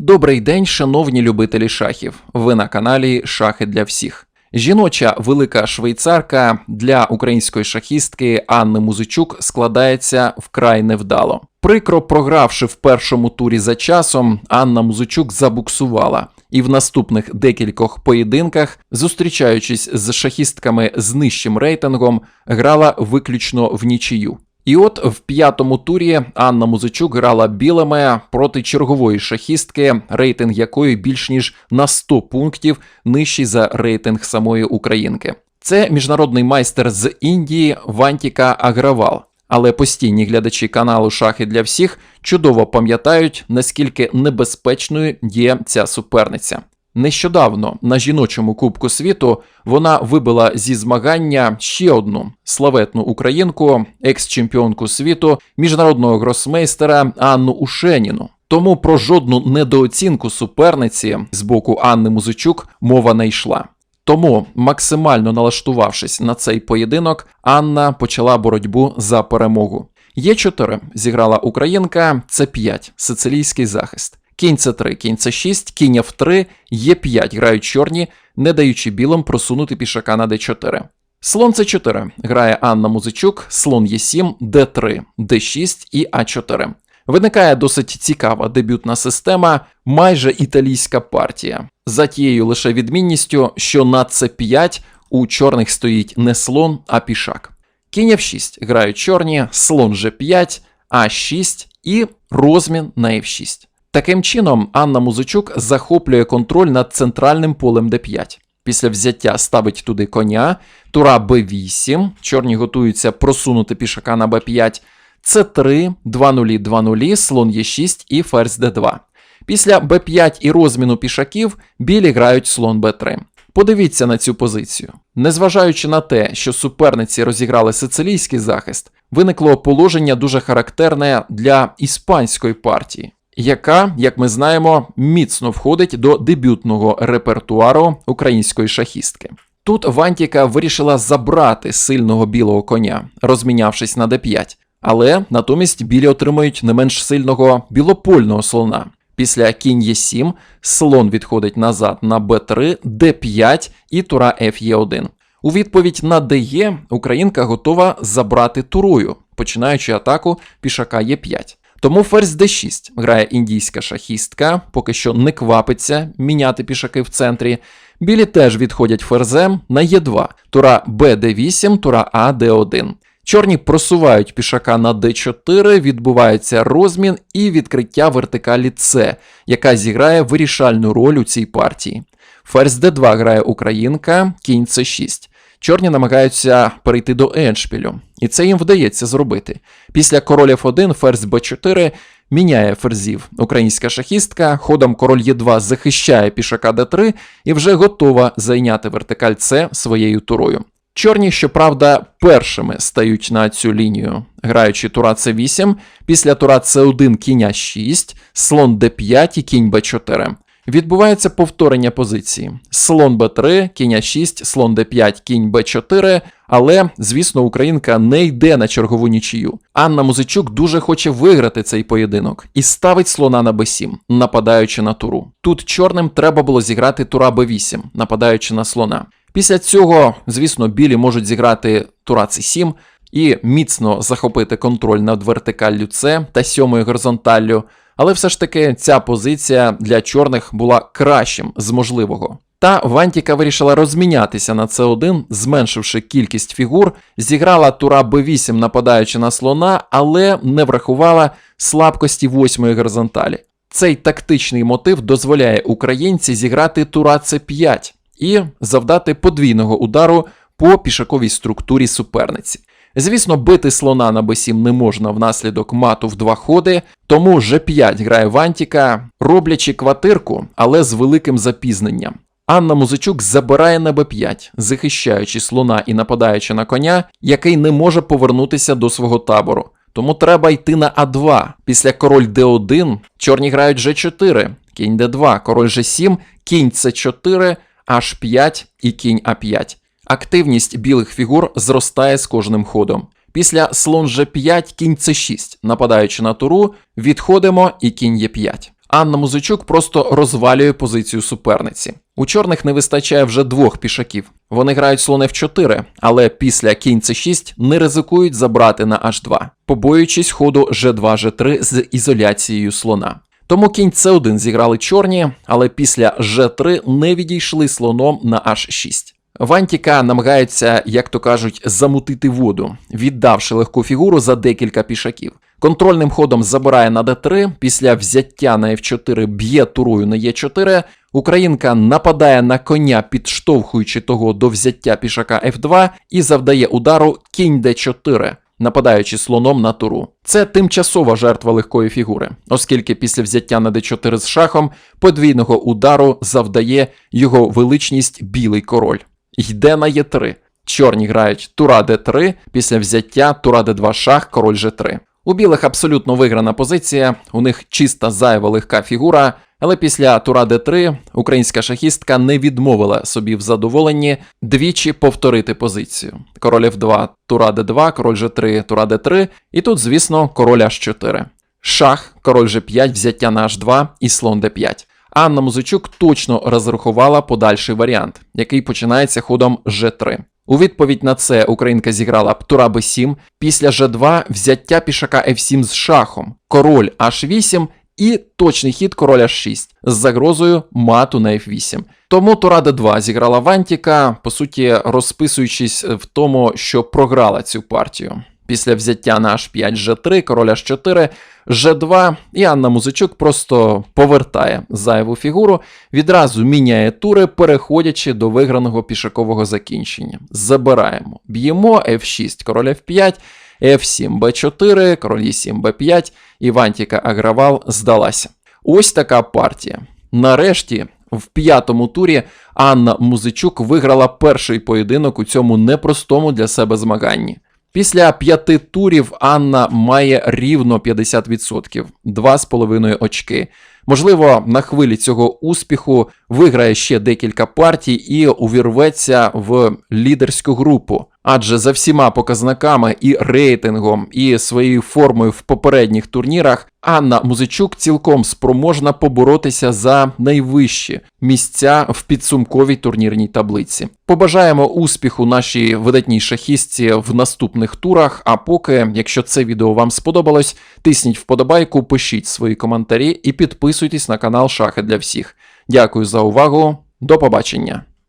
Добрий день, шановні любителі шахів. Ви на каналі Шахи для всіх. Жіноча велика швейцарка для української шахістки Анни Музичук складається вкрай невдало. Прикро програвши в першому турі за часом, Анна Музичук забуксувала. І в наступних декількох поєдинках, зустрічаючись з шахістками з нижчим рейтингом, грала виключно в нічию. І от в п'ятому турі Анна Музичук грала білими проти чергової шахістки, рейтинг якої більш ніж на 100 пунктів нижчий за рейтинг самої українки. Це міжнародний майстер з Індії Вантіка Агравал. Але постійні глядачі каналу Шахи для всіх чудово пам'ятають, наскільки небезпечною є ця суперниця. Нещодавно на жіночому Кубку світу вона вибила зі змагання ще одну славетну українку, екс-чемпіонку світу, міжнародного гросмейстера Анну Ушеніну. Тому про жодну недооцінку суперниці з боку Анни Музичук мова не йшла. Тому, максимально налаштувавшись на цей поєдинок, Анна почала боротьбу за перемогу. Є4 зіграла українка, це 5 сицилійський захист. Кінь С3, кінь С6, кінь Ф3, Е5 грають чорні, не даючи білим просунути пішака на Д4. Слон С4 грає Анна Музичук, слон Е7, Д3, Д6 і А4. Виникає досить цікава дебютна система, майже італійська партія. За тією лише відмінністю, що на С5 у чорних стоїть не слон, а пішак. Кінь F6 грають чорні, слон G5, А6 і розмін на F6. Таким чином, Анна Музичук захоплює контроль над центральним полем d5. Після взяття ставить туди коня, тура b8, чорні готуються просунути пішака на b5, c3, 2-0, 2-0, слон e6 і ферзь d2. Після b5 і розміну пішаків білі грають слон b3. Подивіться на цю позицію. Незважаючи на те, що суперниці розіграли сицилійський захист, виникло положення дуже характерне для іспанської партії яка, як ми знаємо, міцно входить до дебютного репертуару української шахістки. Тут Вантіка вирішила забрати сильного білого коня, розмінявшись на d5, але натомість білі отримують не менш сильного білопольного слона. Після кінь Е7 слон відходить назад на Б3, Д5 і тура Ф'Е1. У відповідь на ДЕ Українка готова забрати турою, починаючи атаку пішака Е5. Тому ферзь d6 грає індійська шахістка, поки що не квапиться міняти пішаки в центрі. Білі теж відходять ферзем на Е2, тура Б8, тура А Д1. Чорні просувають пішака на d4, відбувається розмін і відкриття вертикалі С, яка зіграє вирішальну роль у цій партії. Ферзь d2 грає українка, кінь С6. Чорні намагаються перейти до еншпілю, і це їм вдається зробити. Після король F1 ферзь b4 міняє ферзів. Українська шахістка ходом король Е2 захищає пішака d3 і вже готова зайняти вертикаль С своєю турою. Чорні, щоправда, першими стають на цю лінію, граючи тура С8, після тура С1 кінь 6, слон d5 і кінь b4. Відбувається повторення позиції: слон Б3, кінь А6, слон Д5, кінь Б4. Але, звісно, українка не йде на чергову нічию. Анна Музичук дуже хоче виграти цей поєдинок і ставить слона на Б7, нападаючи на туру. Тут чорним треба було зіграти тура Б8, нападаючи на слона. Після цього, звісно, білі можуть зіграти тура С7 і міцно захопити контроль над вертикаллю С та сьомою горизонталлю. Але все ж таки ця позиція для чорних була кращим з можливого. Та Вантіка вирішила розмінятися на С1, зменшивши кількість фігур, зіграла тура Б8, нападаючи на слона, але не врахувала слабкості восьмої горизонталі. Цей тактичний мотив дозволяє українці зіграти тура С5 і завдати подвійного удару по пішаковій структурі суперниці. Звісно, бити слона на b7 не можна внаслідок мату в два ходи, тому G5 грає Вантіка, роблячи квартирку, але з великим запізненням. Анна Музичук забирає на b5, захищаючи слона і нападаючи на коня, який не може повернутися до свого табору. Тому треба йти на А2. Після король d1 чорні грають G4, кінь d2, король G7, кінь c4, H5 і кінь А5. Активність білих фігур зростає з кожним ходом. Після слон G5, кінь C6, нападаючи на туру, відходимо і кінь Е5. Анна Музичук просто розвалює позицію суперниці. У чорних не вистачає вже двох пішаків. Вони грають слон F4, але після кінь C6 не ризикують забрати на H2, побоюючись ходу G2, G3 з ізоляцією слона. Тому кінь C1 зіграли чорні, але після G3 не відійшли слоном на H6. Вантіка намагається, як то кажуть, замутити воду, віддавши легку фігуру за декілька пішаків. Контрольним ходом забирає на d3, після взяття на f4 б'є турою на e4. Українка нападає на коня, підштовхуючи того до взяття пішака f2 і завдає удару кінь d4, нападаючи слоном на туру. Це тимчасова жертва легкої фігури, оскільки після взяття на d4 з шахом подвійного удару завдає його величність білий король. Йде на e3. Чорні грають тура d3, після взяття тура d2 шах, король g3. У білих абсолютно виграна позиція, у них чиста зайва легка фігура, але після тура Д3 українська шахістка не відмовила собі в задоволенні двічі повторити позицію. Король f2, тура Д2, король g3, тура Д3, і тут, звісно, король h4. Шах, король g5, взяття на h2 і слон d5. Анна Музичук точно розрахувала подальший варіант, який починається ходом g3. У відповідь на це українка зіграла тура b7, після g2 взяття пішака f7 з шахом, король h8 і точний хід король h6 з загрозою мату на f8. Тому тура d2 зіграла Вантіка, по суті, розписуючись в тому, що програла цю партію. Після взяття на h5 g3, король h4, g2, і Анна Музичук просто повертає зайву фігуру, відразу міняє тури, переходячи до виграного пішакового закінчення. Забираємо. Б'ємо f6, король f5, f7, b4, король e7, b5, і Вантіка Агравал здалася. Ось така партія. Нарешті. В п'ятому турі Анна Музичук виграла перший поєдинок у цьому непростому для себе змаганні. Після п'яти турів Анна має рівно 50%, 2,5 очки. Можливо, на хвилі цього успіху виграє ще декілька партій і увірветься в лідерську групу. Адже за всіма показниками і рейтингом, і своєю формою в попередніх турнірах Анна Музичук цілком спроможна поборотися за найвищі місця в підсумковій турнірній таблиці. Побажаємо успіху нашій видатній шахістці в наступних турах. А поки, якщо це відео вам сподобалось, тисніть вподобайку, пишіть свої коментарі і підписуйтесь на канал Шахи для всіх. Дякую за увагу, до побачення!